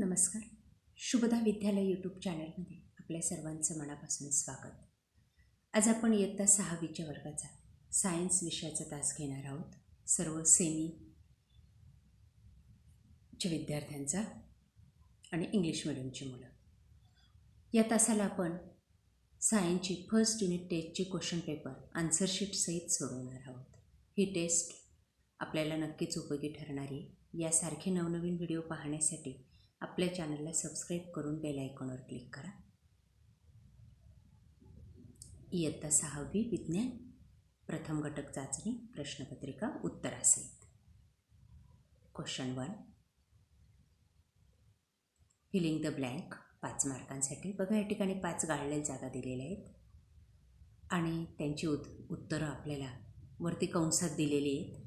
नमस्कार. शुभदा विद्यालय यूट्यूब चॅनलमध्ये आपल्या सर्वांचं मनापासून स्वागत. आज आपण इयत्ता सहावीच्या वर्गाचा सायन्स विषयाचा तास घेणार आहोत. सर्व सेमीच्या विद्यार्थ्यांचा आणि इंग्लिश मिडियमची मुलं. या तासाला आपण सायन्सची फर्स्ट युनिट टेस्टची क्वेश्चन पेपर आन्सरशीटसहित सोडवणार आहोत. ही टेस्ट आपल्याला नक्कीच उपयोगी ठरणारी. यासारखे नवनवीन व्हिडिओ पाहण्यासाठी आपल्या चॅनलला सबस्क्राईब करून बेल आयकॉनवर क्लिक करा. इयत्ता सहावी विज्ञान प्रथम घटक चाचणी प्रश्नपत्रिका उत्तरासहित. Question one filling the blank पाच मार्कांसाठी. बघा या ठिकाणी पाच गाळलेल्या जागा दिलेल्या आहेत. आणि त्यांची उत उत्तरं आपल्याला वरती कंसात दिलेली आहेत.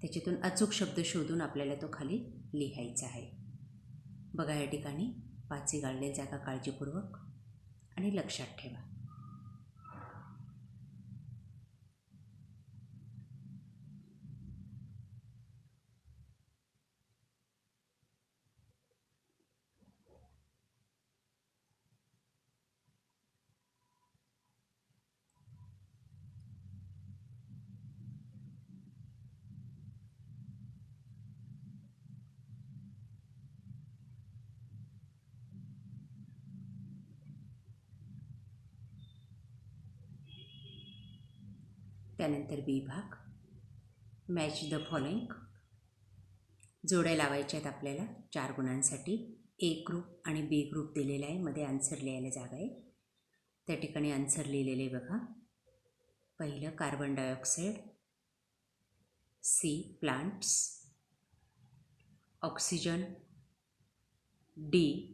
त्याच्यातून अचूक शब्द शोधून आपल्याला तो खाली लिहायचा आहे. बघा या ठिकाणी पाचही गाळलेली जागा काळजीपूर्वक आणि लक्षात ठेवा. त्यानंतर बी भाग. मॅच द फॉलोइंग जोड्या लावायच्या आहेत आपल्याला. चार गुणांसाठी. ए ग्रुप आणि बी ग्रुप दिलेला आहे. मध्ये आन्सर लिहायला जागा आहे. त्या ठिकाणी आन्सर लिहिलेले बघा. पहिलं carbon dioxide C plants oxygen D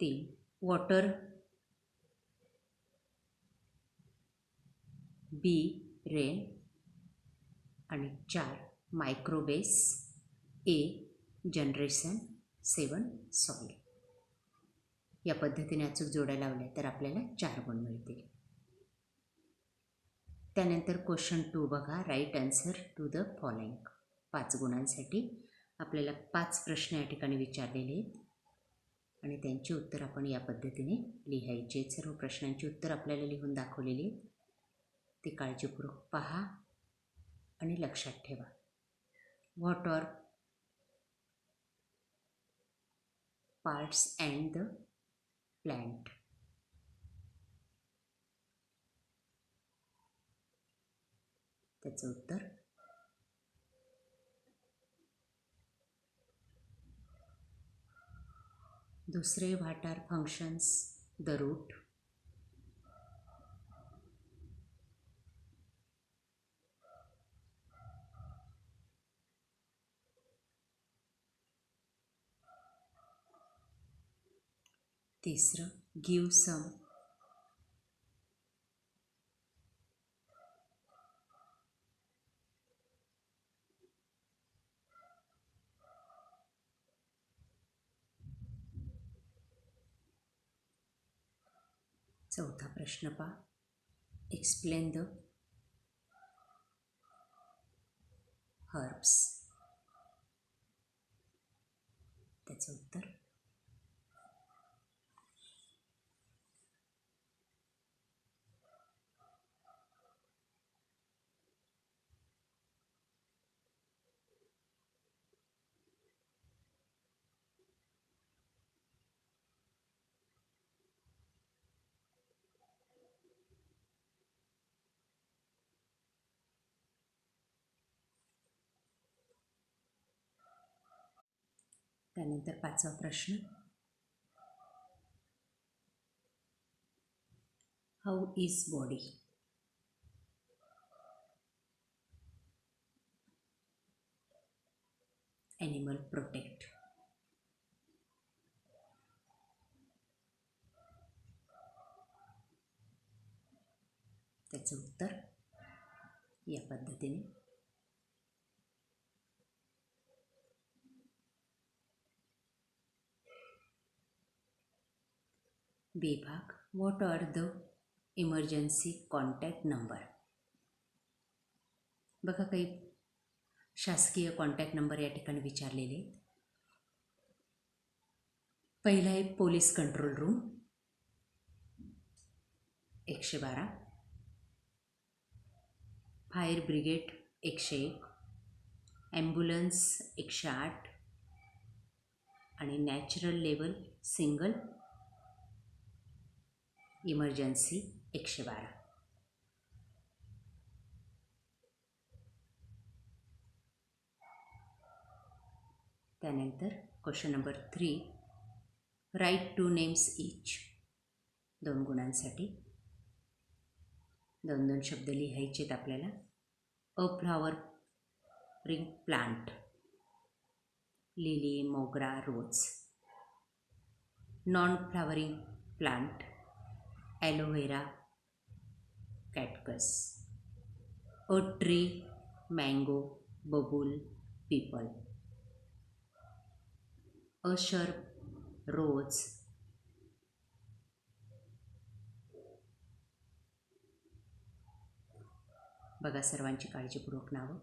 तीन. वॉटर बी रेन आणि चार मायक्रोबेस ए जनरेशन सेवन सॉइल या पद्धतीने अचूक जोड्या लावल्या तर आपल्याला चार गुण मिळतील. त्यानंतर क्वेश्चन टू बघा. Write answer to the following पाच गुणांसाठी आपल्याला पाच प्रश्न या ठिकाणी विचारलेले आहेत. आणि त्यांची उत्तर आपण या पद्धतीने लिहायचे सर्व प्रश्नांची उत्तर आपल्याला लिहून दाखवलेली आहेत. ती काळजीपूर्वक पहा आणि लक्षात ठेवा. What are parts and the plant त्याचं उत्तर? दुसरे what are functions the root तिसरं गिव सम चौथा प्रश्न पहा. एक्सप्लेन द हर्ब्स त्याचं उत्तर त्यानंतर पाचवा प्रश्न. How is body animal protect त्याचं उत्तर या पद्धतीने. विभाग what are the emergency contact number बघा काही शासकीय कॉन्टॅक्ट नंबर या ठिकाणी विचारलेले आहेत. पहिला आहे पोलीस कंट्रोल रूम एकशे बारा. फायर ब्रिगेड एकशे एक. ॲम्ब्युलन्स एकशे आठ. आणि नॅचरल लेवल सिंगल इमर्जन्सी एकशे बारा. त्यानंतर question number three write two names each दोन गुणांसाठी. दोन दोन शब्द लिहायचे आहेत आपल्याला. A flowering plant lily mogra rose. Non flowering plant aloe vera cactus a tree mango babul peepal. A shrub rose. बघा सर्वांची काळजीपूर्वक नावं.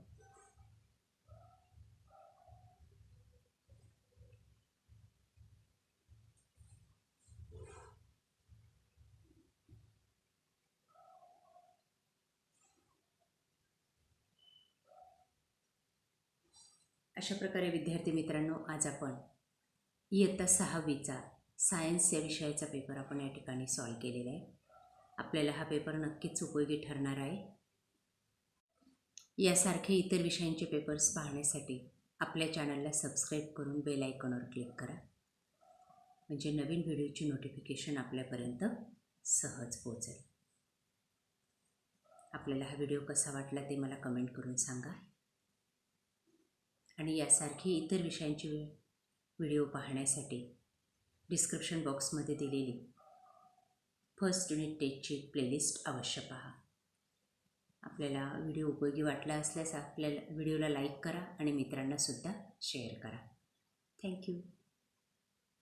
अशा प्रकारे विद्यार्थी मित्रांनो आज आपण इयत्ता सहावीचा सायन्स या विषयाचा पेपर आपण या ठिकाणी सॉल्व केलेला आहे. आपल्याला हा पेपर नक्कीच उपयोगी ठरणार आहे. यासारखे इतर विषयांचे पेपर्स पाहण्यासाठी आपल्या चॅनलला सबस्क्राईब करून बेल आयकॉनवर क्लिक करा. म्हणजे नवीन व्हिडिओची नोटिफिकेशन आपल्यापर्यंत सहज पोचेल आपल्याला हा व्हिडिओ कसा वाटला ते मला कमेंट करून सांगा. आणि यासारखी इतर विषयांची व्हिडिओ पाहण्यासाठी डिस्क्रिप्शन बॉक्समध्ये दिलेली फर्स्ट युनिट टेस्टची प्लेलिस्ट अवश्य पहा. आपल्याला व्हिडिओ उपयोगी वाटला असल्यास आपल्याला व्हिडिओला लाईक करा आणि मित्रांनासुद्धा शेअर करा. थँक्यू